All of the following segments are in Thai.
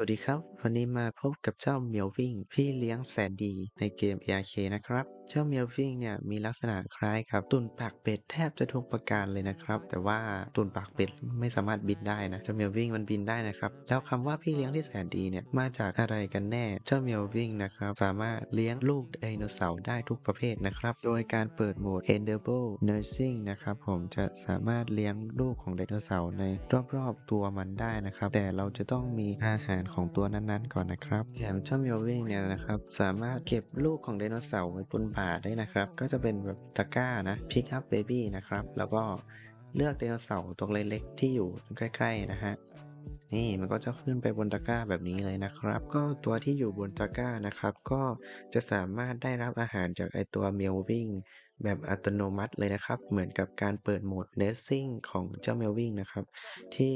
วัสดีครับ วันนี้มาพบกับเจ้าเมียววิ่งพี่เลี้ยงแสนดีในเกม ARK นะครับ เจ้าเมียววิ่งเนี่ยมีลักษณะคล้ายกับตุ่นปากเป็ดแทบจะทุกประการเลยนะครับ แต่ว่าตุ่นปากเป็ดไม่สามารถบินได้นะเจ้าเมียววิ่งมันบินได้นะครับ แล้วคำว่าพี่เลี้ยงที่แสนดีเนี่ยมาจากอะไรกันแน่ เจ้าเมียววิ่งนะครับสามารถเลี้ยงลูกไดโนเสาร์ได้ทุกประเภทนะครับ โดยการเปิดโหมด Enderable Nursing นะครับผมจะสามารถเลี้ยงลูกของไดโนเสาร์ในรอบๆตัวมันได้นะครับ แต่เราจะต้องมีอาหารของตัวนั้นๆก่อนนะครับแถมเจ้าเมียววิ่งเนี่ยนะครับสามารถเก็บลูกของไดโนเสาร์ไว้บนบ่าได้นะครับ ก็จะเป็นแบบตะกร้านะ Pick up baby นะครับ แล้วก็เลือกไดโนเสาร์ตัวเล็กๆที่อยู่ใกล้ๆนะฮะ นี่มันก็จะขึ้นไปบนตะกร้าแบบนี้เลยนะครับ ก็ตัวที่อยู่บนตะกร้านะครับ ก็จะสามารถได้รับอาหารจากไอตัวเมลวิ่งแบบอัตโนมัติเลยนะครับ เหมือนกับการเปิดโหมด Nursing ของเจ้าเมลวิ่งนะครับ ที่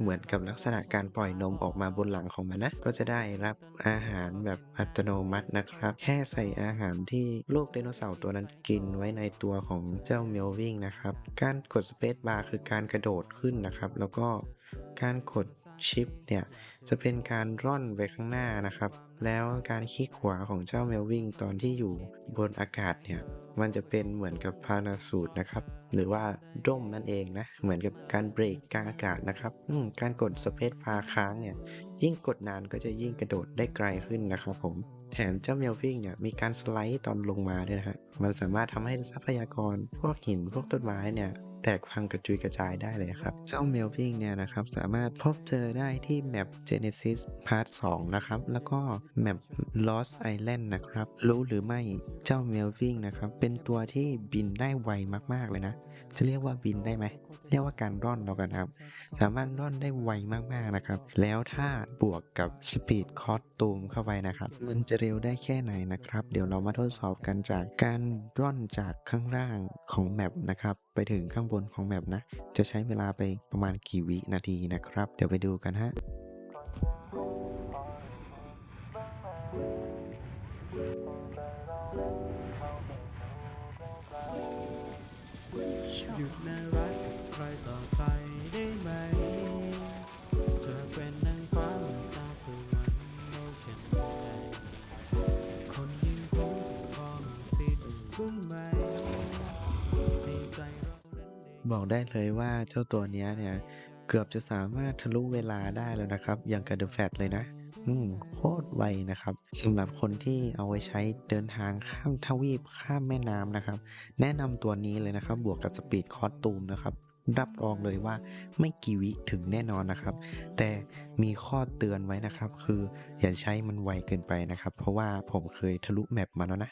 เหมือนกับลักษณะการปล่อยนมออกมาบนหลังของมันนะ ก็จะได้รับอาหารแบบอัตโนมัตินะครับ แค่ใส่อาหารที่ลูกไดโนเสาร์ตัวนั้นกินไว้ในตัวของเจ้าเมลวิ่งนะครับ การกด Space Bar คือการกระโดดขึ้นนะครับ แล้วก็การกด ชิปเนี่ยจะเป็นการร่อนไปข้างหน้านะครับ แล้วการคลิกขวาของเจ้าเมลวิ่งตอนที่อยู่บนอากาศเนี่ยมันจะเป็นเหมือนกับพาราสูตรนะครับ หรือว่าร่มนั่นเองนะ เหมือนกับการเบรกกลางอากาศนะครับการกดสเปซพาค้างเนี่ยยิ่งกดนานก็จะยิ่งกระโดดได้ไกลขึ้นนะครับผมแถมเจ้าเมลวิ่งเนี่ยมีการสไลด์ตอนลงมาด้วยนะฮะมันสามารถทำให้ทรัพยากรพวกหินพวกต้นไม้เนี่ย แตกพังกระจุยกระจายได้เลยครับ เจ้าเมลวิงเนี่ยนะครับสามารถพบเจอได้ที่แมป Genesis Part 2 นะครับ แล้วก็แมป Lost Island นะครับ รู้หรือไม่เจ้าเมลวิงนะครับ เป็นตัวที่บินได้ไวมากๆเลยนะ จะเรียกว่าบินได้ไหม เรียกว่าการร่อนเรากันครับ สามารถร่อนได้ไวมากๆนะครับ แล้วถ้าบวกกับสปีดคอสตูมเข้าไปนะครับ มันจะเร็วได้แค่ไหนนะครับ เดี๋ยวเรามาทดสอบกันจากการร่อนจากข้างล่างของแมปนะครับ ไปถึงข้างบนนของแมปนะ จะใช้เวลาไปประมาณกี่วินาทีนะครับ เดี๋ยวไปดูกันฮะหยุดน่ารักใครต่อไปได้ไหม บอกได้เลยว่าเจ้าตัวนี้เนี่ยเกือบจะสามารถทะลุเวลาได้แล้วนะครับ อย่างกับเดอะแฟตเลยนะอืมโคตรไวนะครับสำหรับคนที่เอาไว้ใช้เดินทางข้ามทวีปข้ามแม่น้ำนะครับ แนะนำตัวนี้เลยนะครับ บวกกับสปีดคอสตูมนะครับรับรองเลยว่าไม่กี่วิถึงแน่นอนนะครับ แต่มีข้อเตือนไว้นะครับ คืออย่าใช้มันไวเกินไปนะครับ เพราะว่าผมเคยทะลุแมปมาแล้วนะ